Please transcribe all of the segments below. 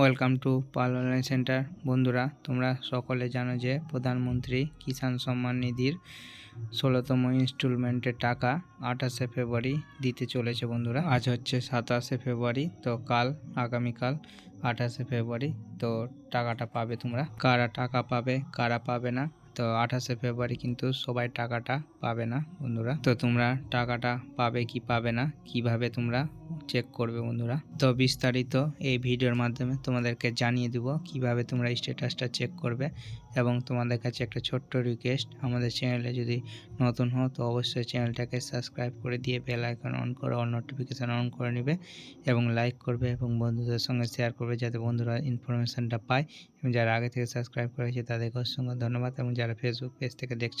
Welcome to Pal online centre বন্ধুরা, তোমরা সকলে জানো যে প্রধানমন্ত্রী কিষাণ সম্মান নিধির ষোলোতম ইনস্টলমেন্টের টাকা আঠাশে ফেব্রুয়ারি দিতে চলেছে বন্ধুরা। আজ হচ্ছে সাতাশে ফেব্রুয়ারি, তো কাল, আগামীকাল আঠাশে ফেব্রুয়ারি, তো টাকাটা পাবে তোমরা। কারা টাকা পাবে, কারা পাবে না তো আঠাশে ফেব্রুয়ারি কিন্তু সবাই টাকাটা পাবে না বন্ধুরা। তো তোমরা টাকাটা পাবে কি পাবে না, কীভাবে তোমরা চেক করবে বন্ধুরা? তো বিস্তারিত এই ভিডিওর মাধ্যমে তোমাদেরকে জানিয়ে দেবো কীভাবে তোমরা স্ট্যাটাসটা চেক করবে। এবং তোমাদের কাছে একটা ছোট্ট রিকোয়েস্ট আমাদের চ্যানেলে যদি নতুন হও, তো অবশ্যই চ্যানেলটাকে সাবস্ক্রাইব করে দিয়ে বেল আইকন অন করে অল নোটিফিকেশান অন করে নেবে এবং লাইক করবে এবং বন্ধুদের সঙ্গে শেয়ার করবে যাতে বন্ধুরা ইনফরমেশানটা পায় এবং যারা আগে থেকে সাবস্ক্রাইব করেছে তাদেরকে অসংখ্য ধন্যবাদ এবং যারা ফেসবুক পেজ থেকে দেখছ,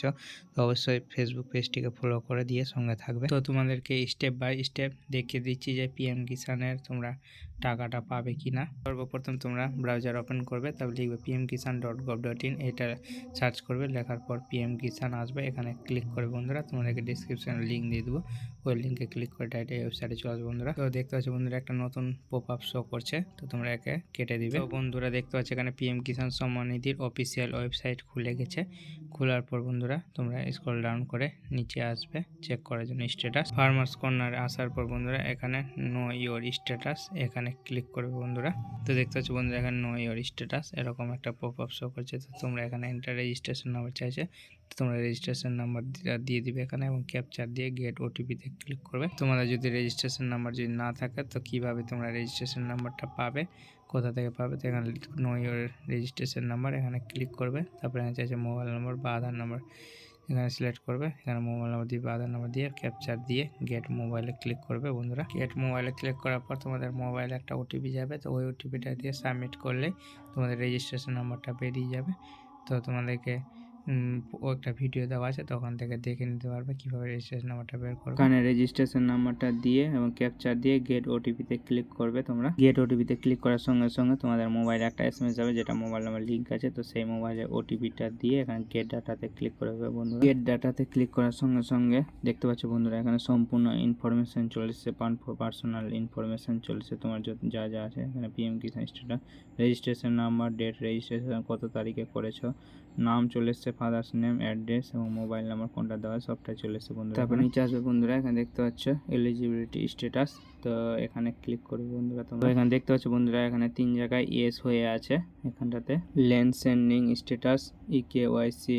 তো অবশ্যই ফেসবুক পেজটিকে ফলো করে দিয়ে সঙ্গে থাকবে। তো তোমাদেরকে স্টেপ বাই স্টেপ দেখিয়ে দিচ্ছি যে পিএম কিষানের তোমরা টাকাটা পাবে কি না? সর্বপ্রথম তোমরা ব্রাউজার ওপেন করবে, তারপর লিখবে PM Kisan dot gov dot in এটা সার্চ করবে, লেখার পর পিএম কিষান আসবে, এখানে ক্লিক করে বন্ধুরা, তোমাদেরকে ডিসক্রিপশানে লিঙ্ক দিয়ে দেবো, ওই লিঙ্কে ক্লিক করে ডাইরেক্ট ওয়েবসাইটে চলে আসবে বন্ধুরা। তো দেখতে পাচ্ছ বন্ধুরা, একটা নতুন পপ আপ শো করছে, তো তোমরা একে কেটে দিবে। তো বন্ধুরা দেখতে পাচ্ছ এখানে PM Kisan Samman নিধির official website খুলে গেছে। খোলার পর বন্ধুরা, তোমরা স্ক্রল ডাউন করে নিচে আসবে চেক করার জন্য স্ট্যাটাস ফার্মার্স কর্নারে আসার পর বন্ধুরা, এখানে নো ইওর স্ট্যাটাস এখানে ক্লিক করবে বন্ধুরা। তো দেখতে পাচ্ছ বন্ধুরা, এখানে নো ইওর স্ট্যাটাস এরকম একটা পপ আপ শো করছে। তো তোমরা এখানে এন্টার রেজিস্ট্রেশন নাম্বার চাইছে, তো তোমরা রেজিস্ট্রেশন নাম্বার দিয়ে দিবে এখানে এবং ক্যাপচার দিয়ে গেট ওটিপিতে ক্লিক করবে। তোমাদের যদি রেজিস্ট্রেশন নাম্বার যদি না থাকে, তো কীভাবে তোমরা রেজিস্ট্রেশন নাম্বারটা পাবে, কোথা থেকে পাবে, তো এখানে নো ইওর রেজিস্ট্রেশন নাম্বার এখানে ক্লিক করবে। তারপরে এখানে চাইছে মোবাইল নম্বর বা আধার নাম্বার এখানে সিলেক্ট করবে। এখানে মোবাইল নাম্বার দিয়ে বা আধার নাম্বার দিয়ে ক্যাপচার দিয়ে গেট মোবাইলে ক্লিক করবে বন্ধুরা। গেট মোবাইলে ক্লিক করার পর তোমাদের মোবাইলে একটা ওটিপি যাবে। তো ওই ওটিপিটা দিয়ে সাবমিট করলে তোমাদের রেজিস্ট্রেশন নাম্বারটা বেরিয়ে যাবে। তো তোমাদেরকে একটা ভিডিও দেওয়া আছে, তখন থেকে দেখে নিতে পারবে কীভাবে রেজিস্ট্রেশন নাম্বারটা বের করবে। এখানে রেজিস্ট্রেশন নাম্বারটা দিয়ে এবং ক্যাপচার দিয়ে গেট ওটিপিতে ক্লিক করবে তোমরা। গেট ওটিপিতে ক্লিক করার সঙ্গে সঙ্গে তোমাদের মোবাইলে একটা এসএমএস যাবে, যেটা মোবাইল নাম্বার লিঙ্ক আছে। তো সেই মোবাইলে ওটিপিটা দিয়ে এখানে গেট ডাটাতে ক্লিক করবে বন্ধুরা। গেট ডাটাতে ক্লিক করার সঙ্গে সঙ্গে দেখতে পাচ্ছ বন্ধুরা, এখানে সম্পূর্ণ ইনফরমেশন চলেছে পার্সোনাল ইনফরমেশন চলেছে। তোমার যা যা আছে, এখানে PM Kisan status registration number date registration কত তারিখে করেছ নাম চলে এসছে ফাদার্স নেম অ্যাড্রেস এবং মোবাইল নাম্বার কোনটা দেওয়া সবটাই চলে এসছে বন্ধুরা। তারপর নিচে আসবে বন্ধুরা এখানে দেখতে পাচ্ছ এলিজিবিলিটি স্ট্যাটাস তো এখানে ক্লিক করবে বন্ধুরা তোমরা। এখানে দেখতে পাচ্ছ বন্ধুরা এখানে তিন জায়গায় ইয়েস হয়ে আছে। এখানটাতে land seeding status e K YC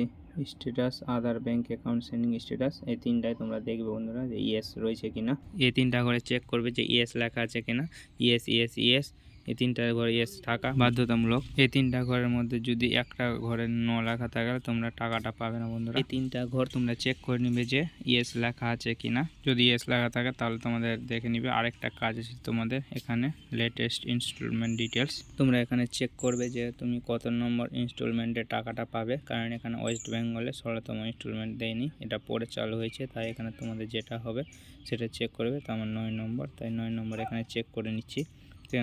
status Aadhaar bank account seeding status এই তিনটাই তোমরা দেখবে বন্ধুরা যে ইয়েস রয়েছে কিনা। এই তিনটা করে চেক করবে যে ইয়েস লেখা আছে কিনা। ইয়েস ইয়েস ইয়েস এই তিনটা ঘরে ইয়েস থাকা বাধ্যতামূলক। এই তিনটা ঘরের মধ্যে যদি একটা ঘরে ন লেখা থাকে তোমরা টাকাটা পাবে না বন্ধুরা। এই তিনটা ঘর তোমরা চেক করে নিবে যে ইয়েস লেখা আছে কিনা। যদি ইয়েস লেখা থাকে, তাহলে তোমাদের দেখে নিবে আরেকটা কাজ আছে তোমাদের এখানে লেটেস্ট ইনস্টলমেন্ট ডিটেলস তোমরা এখানে চেক করবে যে তুমি কত নম্বর ইনস্টলমেন্টের টাকাটা পাবে। কারণ এখানে ওয়েস্ট বেঙ্গলে ষোলোতম ইনস্টলমেন্ট দেয়নি। এটা পরে চালু হয়েছে, তাই এখানে তোমাদের যেটা হবে, সেটা চেক করবে। তো আমার নয় নম্বর, তাই নয় নম্বর এখানে চেক করে নিচ্ছি।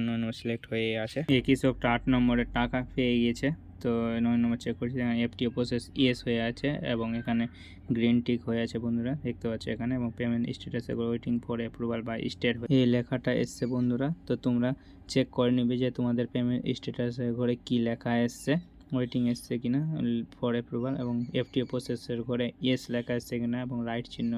নয় নম্বর সিলেক্ট হয়ে আছে। একই কৃষকটা আট নম্বরের টাকা পেয়ে গিয়েছে তো নয় নম্বর চেক করছি, এখানে এফটিও প্রসেস ইয়েস হয়ে আছে এবং এখানে গ্রিন টিক হয়ে আছে বন্ধুরা, দেখতে পাচ্ছ এখানে এবং payment status waiting for approval বা স্টেট এই লেখাটা এসছে বন্ধুরা। তো তোমরা চেক করে নিবে যে তোমাদের পেমেন্ট স্ট্যাটাসের ঘরে কি লেখা এসছে। ওয়েটিং এসছে কিনা ফর অ্যাপ্রুভাল এবং এফটিও প্রসেসের ঘরে ইয়েস লেখা এসছে কিনা এবং রাইট চিহ্ন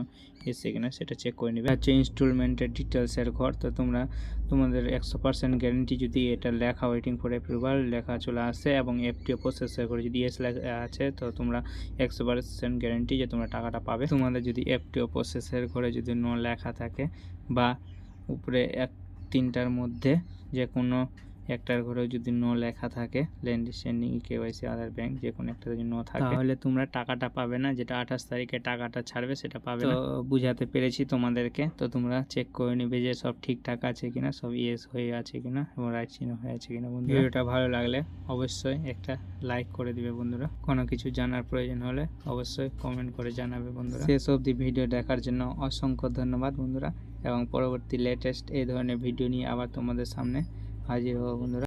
এসছে কিনা সেটা চেক করে নেবে। হচ্ছে ইনস্টলমেন্টের ডিটেলসের ঘর, তো তোমরা, তোমাদের একশো পার্সেন্ট গ্যারেন্টি যদি এটা লেখা ওয়েটিং ফর অ্যাপ্রুভাল লেখা চলে আসে এবং এফটিও প্রসেসের ঘরে যদি ইয়েস লেখা আছে, তো তোমরা একশো পার্সেন্ট গ্যারেন্টি যে তোমরা টাকাটা পাবে। তোমাদের যদি এফটিও প্রসেসের ঘরে যদি নো লেখা থাকে বা উপরে এক তিনটার মধ্যে যে কোনো একটার ঘরেও যদি নো লেখা থাকে land seeding KYC Aadhaar bank যে কোনো একটা যদি নো থাকে তাহলে তোমরা টাকাটা পাবে না যেটা আঠাশ তারিখে টাকাটা ছাড়বে সেটা পাবে তো বুঝাতে পেরেছি তোমাদেরকে। তো তোমরা চেক করে নিবে যে সব ঠিকঠাক আছে কিনা সব ইয়েস হয়ে আছে কিনা এবং রাইট চিহ্ন হয়ে আছে কিনা বন্ধু ভিডিওটা ভালো লাগলে অবশ্যই একটা লাইক করে দিবে বন্ধুরা। কোনো কিছু জানার প্রয়োজন হলে অবশ্যই কমেন্ট করে জানাবে বন্ধুরা। শেষ অবধি ভিডিও দেখার জন্য অসংখ্য ধন্যবাদ বন্ধুরা। এবং পরবর্তী লেটেস্ট এই ধরনের ভিডিও নিয়ে আবার তোমাদের সামনে হাজির হব বন্ধুরা।